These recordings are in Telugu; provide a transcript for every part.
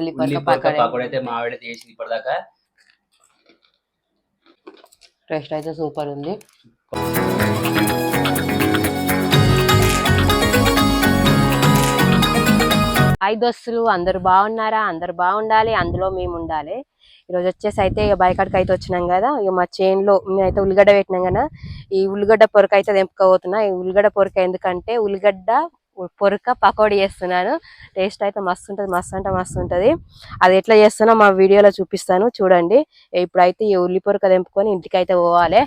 ఉల్లిపాయ ఉల్లిపాయ పకోడీ అయితే చేసింది ఇప్పటిదాకా. టేస్ట్ అయితే సూపర్ ఉంది. ఐదు దోస్తులు అందరు బాగున్నారా? అందరు బాగుండాలి అందులో మేము ఉండాలి. ఈరోజు వచ్చేసి అయితే ఇక బయకాడికి అయితే వచ్చినాం కదా. ఇక మా చేన్లో మేమైతే ఉల్లిగడ్డ పెట్టినాం కదా. ఈ ఉల్లిగడ్డ పొరక అయితే తెంపుకోబోతున్నా. ఈ ఉల్లిగడ్డ పొరక ఎందుకంటే ఉల్లిగడ్డ పొరక పకోడీ చేస్తున్నాను. టేస్ట్ అయితే మస్తు ఉంటుంది మస్తు అంటే మస్తు ఉంటుంది అది ఎట్లా చేస్తున్నా మా వీడియోలో చూపిస్తాను చూడండి. ఇప్పుడైతే ఈ ఉల్లి పొరక తెంపుకొని ఇంటికి అయితే పోవాలి.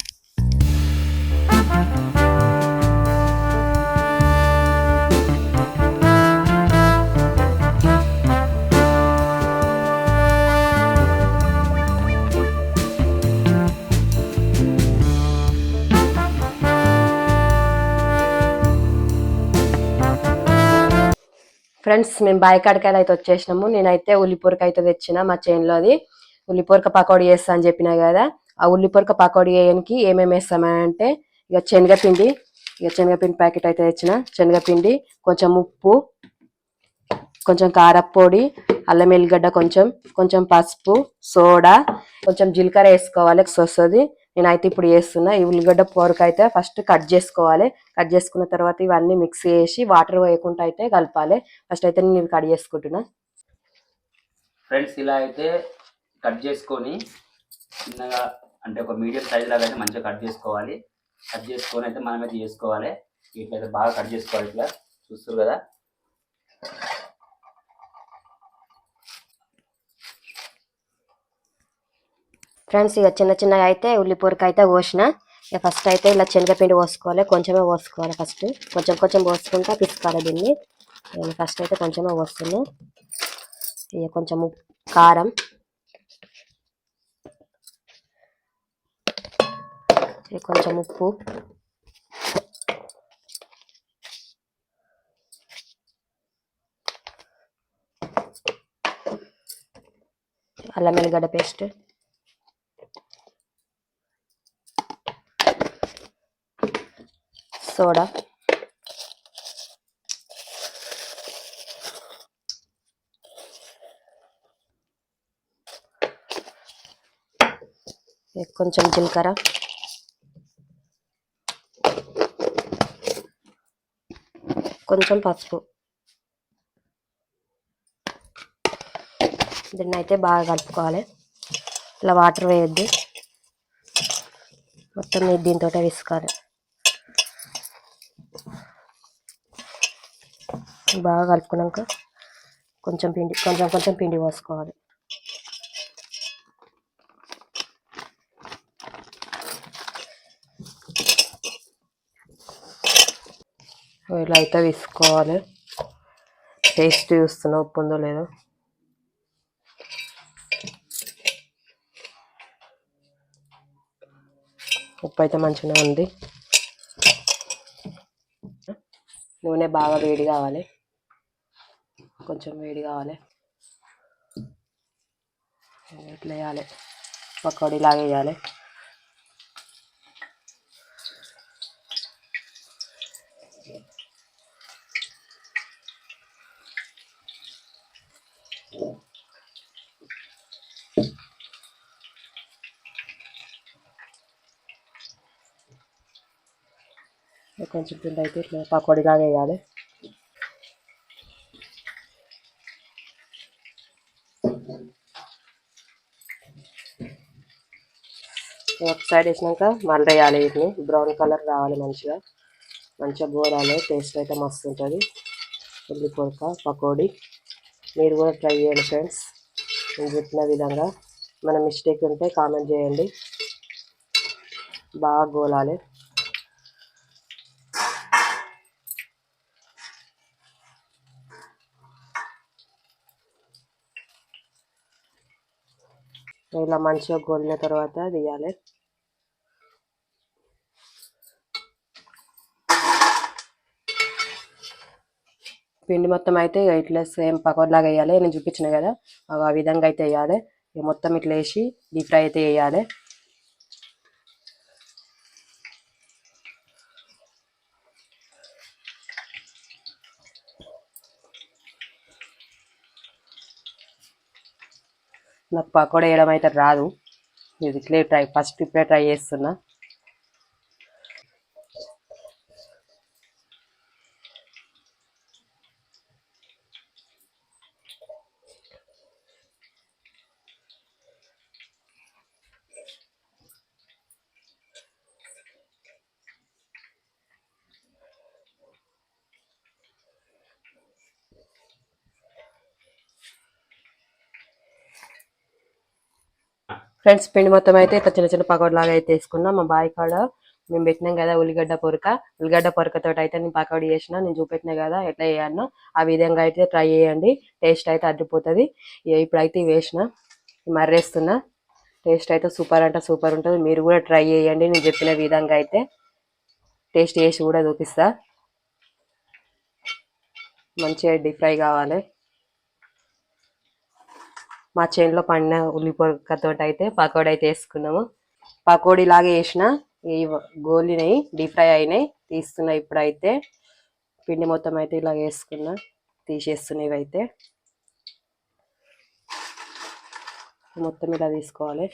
ఫ్రెండ్స్ మేము బాయికాడికాయలు అయితే వచ్చేసినాము. నేనైతే ఉల్లిపొరక అయితే తెచ్చిన మా చేనులోది ఉల్లిపొరక పకోడీ వేస్తా అని చెప్పినా కదా ఆ ఉల్లిపొరక పకోడీ వేయడానికి ఏమేమి వేస్తామంటే ఇక శనగపిండి ఇక శనగపిండి ప్యాకెట్ అయితే తెచ్చిన. శనగపిండి కొంచెం ఉప్పు కొంచెం కారప్పొడి అల్లం ఎల్లిగడ్డ కొంచెం కొంచెం పసుపు సోడా కొంచెం జీలకర్ర వేసుకోవాలి వస్తుంది. నేనైతే ఇప్పుడు వేస్తున్నా ఈ ఉల్లిగడ్డ పోరకైతే ఫస్ట్ కట్ చేసుకోవాలి. కట్ చేసుకున్న తర్వాత ఇవన్నీ మిక్స్ చేసి వాటర్ వేయకుండా అయితే కలపాలి. ఫస్ట్ అయితే నేను ఇవి కట్ చేసుకుంటున్నా. ఫ్రెండ్స్ ఇలా అయితే కట్ చేసుకొని చిన్నగా అంటే ఒక మీడియం సైజ్ లాగా అయితే మంచిగా కట్ చేసుకోవాలి. కట్ చేసుకొని అయితే మనం అయితే చేసుకోవాలి. ఇట్లయితే బాగా కట్ చేసుకోవాలి ఇట్లా. చూస్తారు కదా? ఫ్రెండ్స్ ఇక చిన్న చిన్నగా అయితే ఉల్లిపొరక అయితే పోసిన ఇక ఫస్ట్ అయితే ఇలా శనగపిండి పోసుకోవాలి కొంచెమే పోసుకోవాలి ఫస్ట్ కొంచెం కొంచెం పోసుకుంటా పిసుకోవాలి దీన్ని. నేను ఫస్ట్ అయితే కొంచెమే పోస్తున్నా ఇక కొంచెం కారం. కొంచెం ఉప్పు. అల్లం వెల్లిగడ్డ పేస్ట్. సోడా. కొంచెం జీలకర్ర. కొంచెం పసుపు. దీన్ని అయితే బాగా కలుపుకోవాలి. ఇలా వాటర్ వేయద్దు. మొత్తం దీంతో వేసుకోవాలి. బాగా కలుపుకున్నాక కొంచెం పిండి కొంచెం కొంచెం పిండి పోసుకోవాలి. ఇలా అయితే తీసుకోవాలి. టేస్ట్ చూస్తున్నా ఉప్పు ఉందో లేదో. ఉప్పు అయితే మంచిగా ఉంది. నూనె బాగా వేడి కావాలి. కొంచెం వేడి కావాలి. ఇట్లా వేయాలి. పకోడీ లాగా వేయాలి. కొంచెం పిండి అయితే ఇట్లా పకోడీ లాగా వేయాలి. ఒక సైడ్ వేసినాక మళ్ళీ వేయాలి వీటిని బ్రౌన్ కలర్ రావాలి మంచిగా. మంచిగా గోరాలి టేస్ట్ అయితే మస్తు ఉంటుంది. ఉల్లి పకోడీ. మీరు కూడా ట్రై చేయండి ఫ్రెండ్స్ నేను చెప్పిన విధంగా. మన మిస్టేక్ ఉంటే కామెంట్ చేయండి. బాగా గోలాలి. ఇలా మంచిగా గోలిన తర్వాత తీయాలి పిండి మొత్తం అయితే ఇక ఇట్లా సేమ్ పకోడీలాగా వేయాలి. నేను చూపించిన కదా ఆ విధంగా అయితే వేయాలి. మొత్తం ఇట్లా వేసి డీప్ ఫ్రై అయితే వేయాలి. నాకు పకోడా వేయడం అయితే రాదు. ఇది ఇట్లే ట్రై ఫస్ట్ ఇప్పుడే ట్రై చేస్తున్నా. ఫ్రెండ్స్ పిండి మొత్తం అయితే ఇట్లా చిన్న చిన్న పకోడీ లాగా అయితే వేసుకున్నాం మా బాయ్ కాడ మేము పెట్టినాం కదా ఉల్లిగడ్డ పొరక. ఉల్లిగడ్డ పొరకతో అయితే నేను పకోడీ చేసిన నేను చూపెట్టినా కదా ఎట్లా చేయాలనో ఆ విధంగా అయితే ట్రై చేయండి. టేస్ట్ అయితే అడ్డిపోతుంది ఇప్పుడైతే వేసిన మర్రేస్తున్నా. టేస్ట్ అయితే సూపర్ అంటే సూపర్ ఉంటుంది. మీరు కూడా ట్రై చేయండి. నేను చెప్పిన విధంగా అయితే టేస్ట్ చేసి కూడా చూపిస్తా. మంచిగా డీప్ ఫ్రై కావాలి. మా చేనులో పండిన ఉల్లి పొరకతో అయితే పకోడీ అయితే వేసుకున్నాము. పకోడీ లాగా వేసిన ఈ గోలినాయి డీప్ ఫ్రై అయినాయి తీస్తున్నా ఇప్పుడైతే పిండి మొత్తం అయితే ఇలా వేసుకున్నా తీసేస్తున్నాయి అయితే మొత్తం ఇలా తీసుకోవాలి.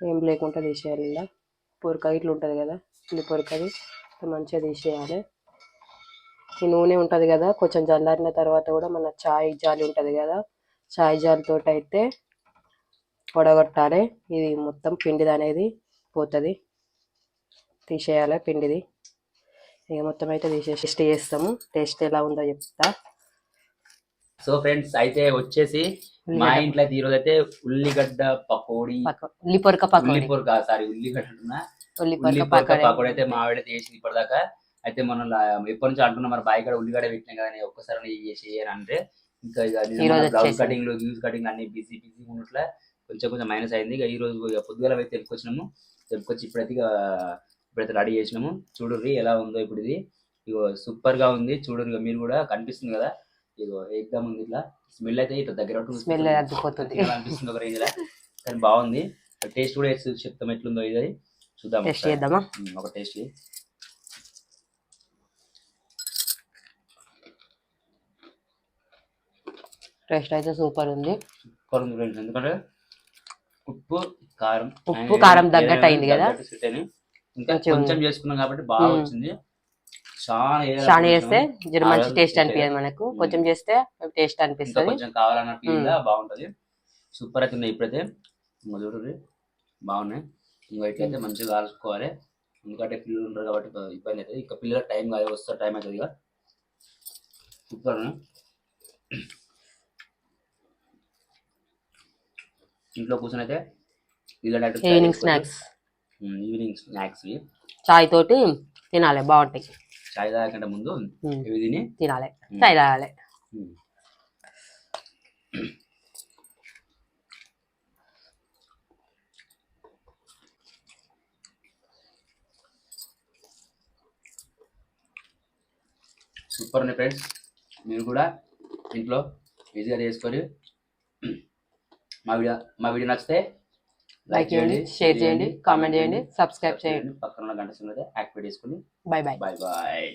ఏం లేకుండా తీసేయాలి ఇలా. పొరక ఇట్లా ఉంటుంది కదా ఉల్లి పొరకది మంచిగా తీసేయాలి. ఈ నూనె ఉంటుంది కదా కొంచెం చల్లారిన తర్వాత కూడా మన చాయ్ జాలి ఉంటుంది కదా చాయ్ జాలితో అయితే వడగొట్టాలి. ఇది మొత్తం పిండిది అనేది పోతుంది. తీసేయాలి పిండిది. ఇక మొత్తం అయితే తీసేసి టేస్ట్ చేస్తాము. టేస్ట్ ఎలా ఉందో చెప్తా. సో ఫ్రెండ్స్ అయితే వచ్చేసి మా ఇంట్లో అయితే ఈరోజు అయితే ఉల్లిగడ్డ పకోడీ. పక్క ఉల్లి పొరక పకోడీ. ఉల్లిపొరక సారీ ఉల్లిగడ్డ ఉల్లి పొరక ఉల్లిపొరక పకోడీ. పకోడీ అయితే మా ఆవిడ చేసింది ఇప్పటిదాకా. అయితే మనం ఎప్పటి నుంచి అంటున్నాం మరి బాయ్ కూడా ఉల్లిగడ్డ పెట్టినా కానీ ఒక్కసారి చేసి చేయను అంటే ఇంకా బ్లౌజ్. కటింగ్ వ్యూస్ కటింగ్ అన్ని బిజీ బిజీ ఉన్నట్లే కొంచెం కొంచెం మైనస్ అయింది. ఇక ఈ రోజు పొద్దుగాల అయితే తెప్పుకొచ్చినాము తెప్పుకొచ్చి ఇప్పుడైతే ఇక ఇప్పుడైతే రెడీ చేసినాము. చూడుర్రి ఎలా ఉందో ఇప్పుడు ఇది. ఇగో సూపర్గా ఉంది. చూడుర్రి మీరు కూడా కనిపిస్తుంది కదా. ఇగో ఎగ్దమ్ ఉంది ఇట్లా. స్మెల్ అయితే ఇట్లా దగ్గర స్మెల్ అద్దుపోతుంది అనిపిస్తుంది ఒక రేంజ్ కానీ బాగుంది. టేస్ట్ కూడా చెప్తాం ఎట్లుందో ఇది చూద్దాం ఒక టేస్ట్ టేస్ట్ అయితే సూపర్ ఉంది సూపర్ ఉంది ఫ్రెండ్స్ ఎందుకంటే ఉప్పు కారం ఉప్పు, కారం తగ్గట్టు అయింది కదా? ఇంకా. కొంచెం చేసుకున్నాం కాబట్టి బాగా. వచ్చింది చాలా చేస్తే. జర మంచి టేస్ట్ అనిపించదు మనకు. కొంచెం చేస్తే టేస్ట్ అనిపిస్తుంది కొంచెం కావాలన్న ఫీల్ ఉమ్. గా బాగుంటది సూపర్ అయితే ఉన్నాయి ఇప్పుడైతే చూడండి బాగున్నాయి ఇంకా ఇట్లయితే మంచిగా కాల్చుకోవాలి ఎందుకంటే పిల్లలు ఉంటారు కాబట్టి ఇబ్బ- ఇబ్బంది అవుతుంది ఇంకా పిల్లల టైం కాదు వస్తారు టైం అవుతుంది ఇక సూపర్ ఇంట్లో కూర్చొని అయితే ఈవినింగ్ స్నాక్స్ ఈవినింగ్ స్నాక్స్ చాయ్ తోటి తినాలి బాగుంటాయి. చాయ్ తాగకంటే ముందు ఇవి తిని తినాలి. చాయ్ తాగాలి. సూపర్ ఉన్నాయి ఫ్రెండ్స్. మీరు కూడా ఇంట్లో ఈజీగా చేసుకొని మా వీడియో మా వీడియో నచ్చితే లైక్ చేయండి షేర్ చేయండి కామెంట్ చేయండి సబ్స్క్రైబ్ చేయండి. పక్కన ఉన్న గంట సింహ యాక్టివేట్ చేసుకొని బాయ్ బాయ్ బాయ్ బాయ్